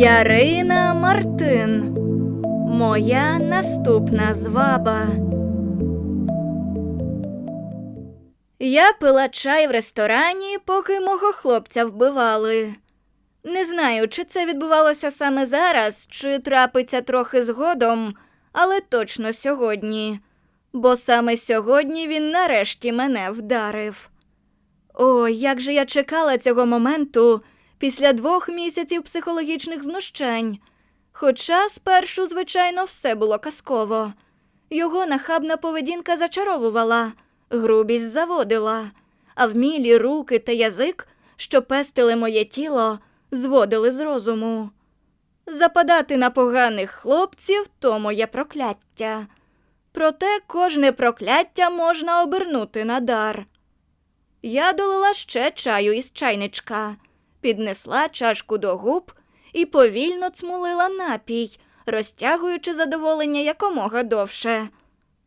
Ярина Мартин. Моя наступна зваба. Я пила чай в ресторані, поки мого хлопця вбивали. Не знаю, чи це відбувалося саме зараз, чи трапиться трохи згодом, але точно сьогодні. Бо саме сьогодні він нарешті мене вдарив. Ой, як же я чекала цього моменту після двох місяців психологічних знущань. Хоча спершу, звичайно, все було казково. Його нахабна поведінка зачаровувала, грубість заводила, а вмілі руки та язик, що пестили моє тіло, зводили з розуму. Западати на поганих хлопців то моє прокляття. Проте кожне прокляття можна обернути на дар. Я долила ще чаю із чайничка, піднесла чашку до губ і повільно цмулила напій, розтягуючи задоволення якомога довше.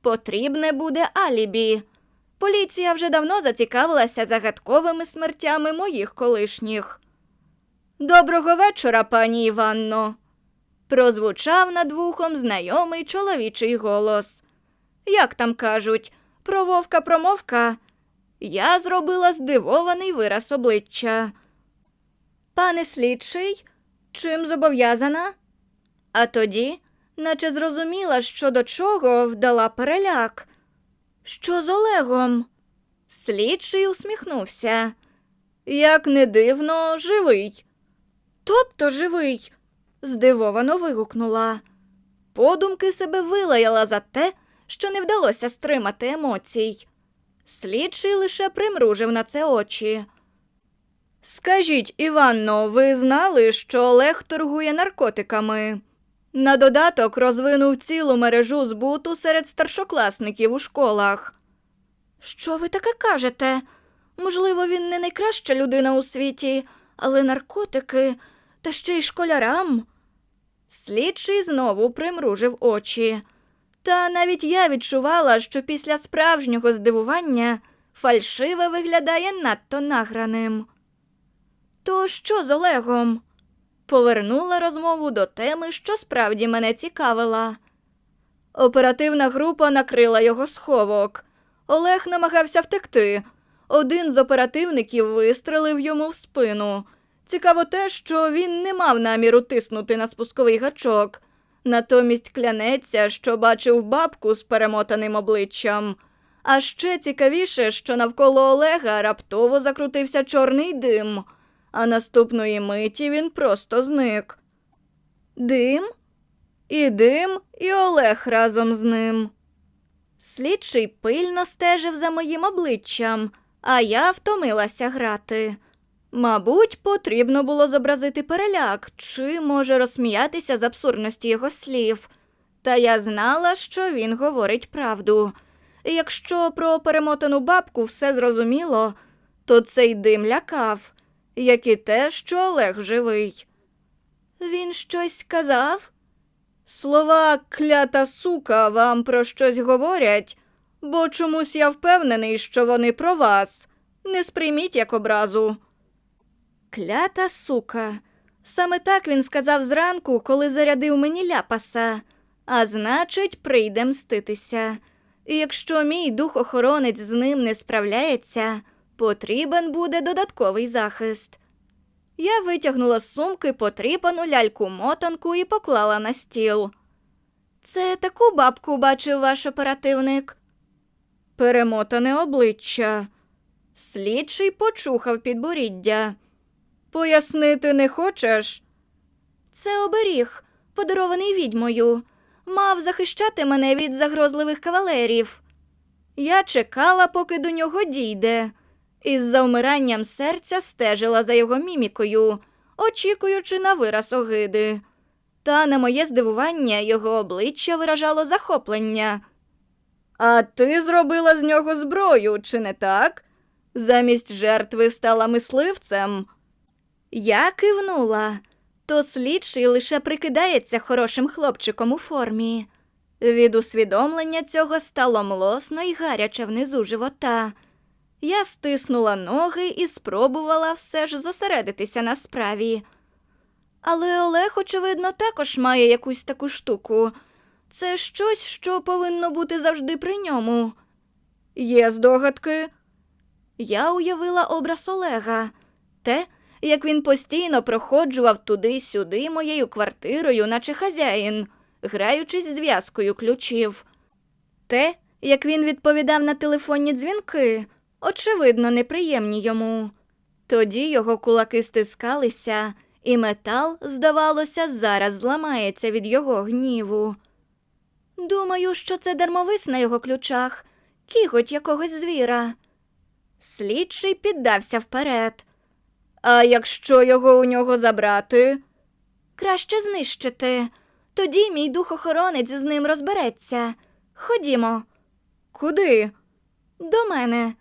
Потрібне буде алібі. Поліція вже давно зацікавилася загадковими смертями моїх колишніх. Доброго вечора, пані Іванно. Прозвучав над вухом знайомий чоловічий голос. Як там кажуть, про вовка промовка. Я зробила здивований вираз обличчя. Пане слідчий, чим зобов'язана? А тоді, наче зрозуміла, що до чого вдала переляк. Що з Олегом? Слідчий усміхнувся. Як не дивно, живий. Тобто живий, здивовано вигукнула. Подумки себе вилаяла за те, що не вдалося стримати емоцій. Слідчий лише примружив на це очі. Скажіть, Іванно, ви знали, що Олег торгує наркотиками? На додаток розвинув цілу мережу збуту серед старшокласників у школах. Що ви таке кажете? Можливо, він не найкраща людина у світі, але наркотики та ще й школярам. Слідчий знову примружив очі. Та навіть я відчувала, що після справжнього здивування фальшиве виглядає надто награним. То що з Олегом? Повернула розмову до теми, що справді мене цікавила. Оперативна група накрила його сховок. Олег намагався втекти. Один з оперативників вистрелив йому в спину. Цікаво те, що він не мав наміру тиснути на спусковий гачок. Натомість клянеться, що бачив бабку з перемотаним обличчям. А ще цікавіше, що навколо Олега раптово закрутився чорний дим, а наступної миті він просто зник. Дим? І дим, і Олег разом з ним. Слідчий пильно стежив за моїм обличчям, а я втомилася грати. Мабуть, потрібно було зобразити переляк чи, може, розсміятися з абсурдності його слів. Та я знала, що він говорить правду. І якщо про перемотану бабку все зрозуміло, то цей дим лякав, як і те, що Олег живий. Він щось сказав? Слова клята сука вам про щось говорять, бо чомусь я впевнений, що вони про вас. Не сприйміть як образу. Клята сука. Саме так він сказав зранку, коли зарядив мені ляпаса, а значить, прийде мститися. І якщо мій дух-охоронець з ним не справляється, потрібен буде додатковий захист. Я витягнула з сумки потріпану ляльку-мотанку і поклала на стіл. Це таку бабку бачив ваш оперативник? Перемотане обличчя. Слідчий почухав підборіддя. Пояснити не хочеш? Це оберіг, подарований відьмою. Мав захищати мене від загрозливих кавалерів. Я чекала, поки до нього дійде, і з завмиранням серця стежила за його мімікою, очікуючи на вираз огиди. Та на моє здивування його обличчя виражало захоплення. А ти зробила з нього зброю, чи не так? Замість жертви стала мисливцем. Я кивнула, то слідчий лише прикидається хорошим хлопчиком у формі. Від усвідомлення цього стало млосно і гаряче внизу живота. Я стиснула ноги і спробувала все ж зосередитися на справі. Але Олег, очевидно, також має якусь таку штуку. Це щось, що повинно бути завжди при ньому. Є здогадки. Я уявила образ Олега, те, як він постійно проходжував туди-сюди моєю квартирою, наче хазяїн, граючись зв'язкою ключів. Те, як він відповідав на телефонні дзвінки, очевидно, неприємні йому. Тоді його кулаки стискалися, і метал, здавалося, зараз зламається від його гніву. Думаю, що це дармовис на його ключах, кіготь якогось звіра. Слідчий піддався вперед. А якщо його у нього забрати? Краще знищити. Тоді мій духохоронець з ним розбереться. Ходімо. Куди? До мене.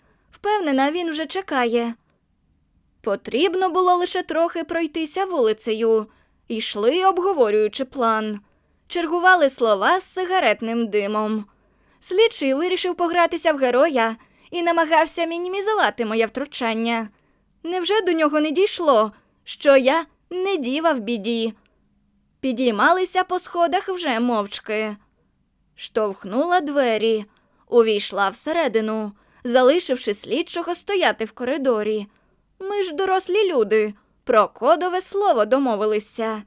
Впевнена, він вже чекає. Потрібно було лише трохи пройтися вулицею. Йшли, обговорюючи план. Чергували слова з сигаретним димом. Слідчий вирішив погратися в героя і намагався мінімізувати моє втручання. Невже до нього не дійшло, що я не діва в біді? Підіймалися по сходах вже мовчки. Штовхнула двері, увійшла всередину, залишивши слідчого стояти в коридорі. Ми ж дорослі люди, про кодове слово домовилися.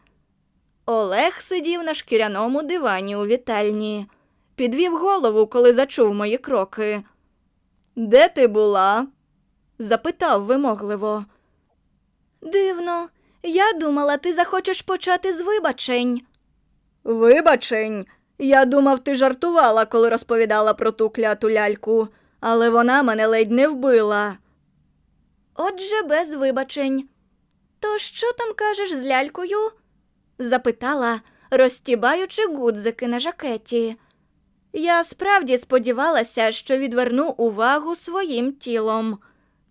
Олег сидів на шкіряному дивані у вітальні, підвів голову, коли зачув мої кроки. Де ти була? запитав вимогливо. Дивно, я думала, ти захочеш почати з вибачень. Вибачень. Я думав, ти жартувала, коли розповідала про ту кляту ляльку, але вона мене ледь не вбила. Отже, без вибачень. То що там кажеш з лялькою? запитала, розтібаючи гудзики на жакеті. Я справді сподівалася, що відверну увагу своїм тілом.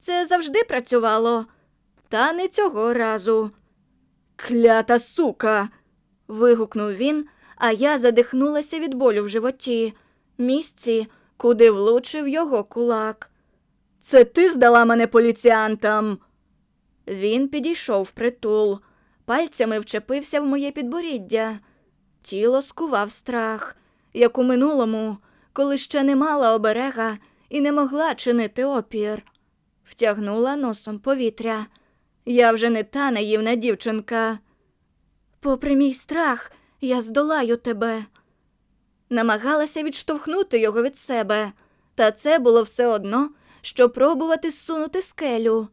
Це завжди працювало, та не цього разу. Клята сука. вигукнув він, а я задихнулася від болю в животі, місці, куди влучив його кулак. Це ти здала мене поліціантам. Він підійшов впритул, пальцями вчепився в моє підборіддя. Тіло скував страх, як у минулому, коли ще не мала оберега і не могла чинити опір. Втягнула носом повітря. Я вже не та наївна дівчинка. Попри мій страх, я здолаю тебе. Намагалася відштовхнути його від себе, та це було все одно, що пробувати зсунути скелю.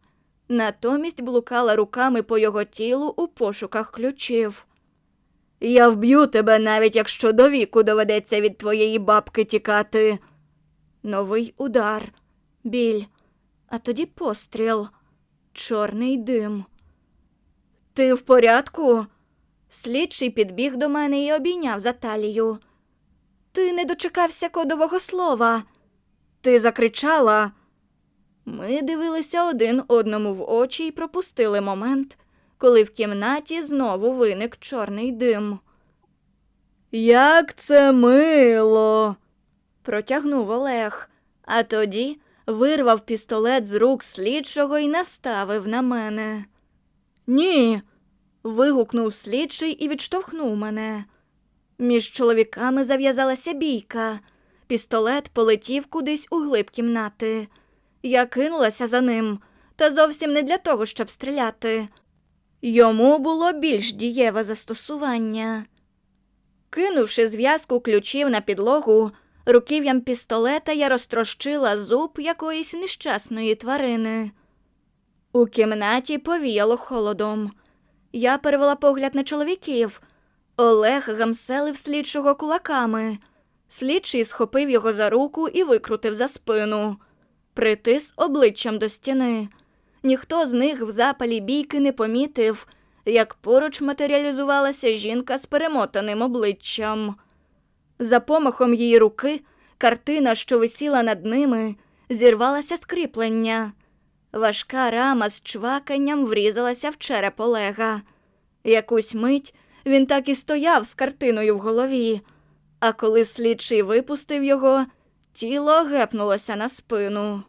Натомість блукала руками по його тілу у пошуках ключів. Я вб'ю тебе, навіть якщо до віку доведеться від твоєї бабки тікати. Новий удар, біль, а тоді постріл, чорний дим. Ти в порядку? Слідчий підбіг до мене і обійняв за талію. Ти не дочекався кодового слова. Ти закричала. Ми дивилися один одному в очі і пропустили момент, коли в кімнаті знову виник чорний дим. Як це мило. протягнув Олег, а тоді вирвав пістолет з рук слідчого і наставив на мене. Ні. вигукнув слідчий і відштовхнув мене. Між чоловіками зав'язалася бійка. Пістолет полетів кудись у глиб кімнати. Я кинулася за ним, та зовсім не для того, щоб стріляти. Йому було більш дієве застосування. Кинувши зв'язку ключів на підлогу, руків'ям пістолета я розтрощила зуб якоїсь нещасної тварини. У кімнаті повіяло холодом. Я перевела погляд на чоловіків. Олег гамселив слідчого кулаками. Слідчий схопив його за руку і викрутив за спину. Притис обличчям до стіни. Ніхто з них в запалі бійки не помітив, як поруч матеріалізувалася жінка з перемотаним обличчям. За помахом її руки картина, що висіла над ними, зірвалася з кріплення. Важка рама з чваканням врізалася в череп Олега. Якусь мить він так і стояв з картиною в голові, а коли слідчий випустив його, тіло гепнулося на спину.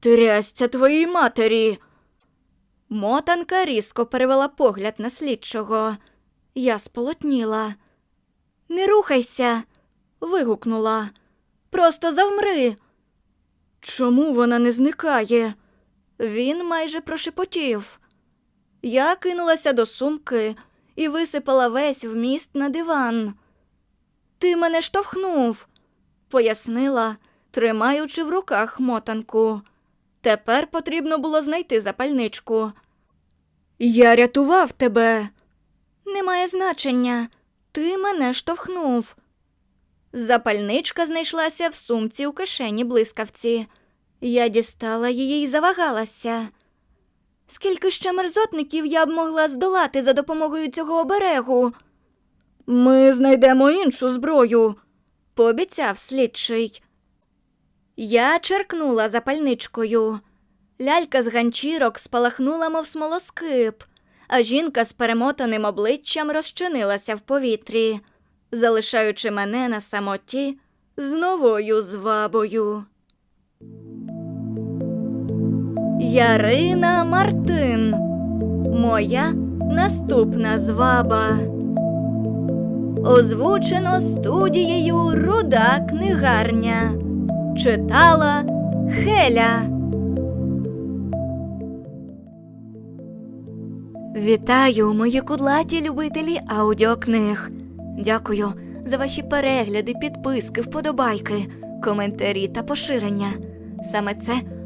Трясця твоїй матері. Мотанка різко перевела погляд на слідчого. Я сполотніла. Не рухайся. вигукнула. Просто завмри. Чому вона не зникає? Він майже прошепотів. Я кинулася до сумки і висипала весь вміст на диван. Ти мене штовхнув, пояснила, тримаючи в руках мотанку. Тепер потрібно було знайти запальничку. Я рятував тебе. Немає значення. Ти мене штовхнув. Запальничка знайшлася в сумці у кишені блискавці. Я дістала її і завагалася. Скільки ще мерзотників я б могла здолати за допомогою цього оберегу? Ми знайдемо іншу зброю, пообіцяв слідчий. Я черкнула запальничкою. Лялька з ганчірок спалахнула, мов смолоскип, а жінка з перемотаним обличчям розчинилася в повітрі, залишаючи мене на самоті з новою звабою. Ярина Мартин. Моя наступна зваба. Озвучено студією Руда книгарня. Читала Хеля. Вітаю, мої кудлаті любителі аудіокниг. Дякую за ваші перегляди, підписки, вподобайки, коментарі та поширення. Саме це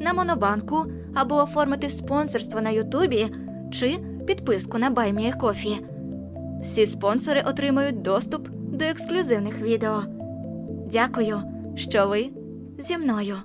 на Монобанку або оформити спонсорство на Ютубі чи підписку на Кофі. Всі спонсори отримають доступ до ексклюзивних відео. Дякую, що ви зі мною.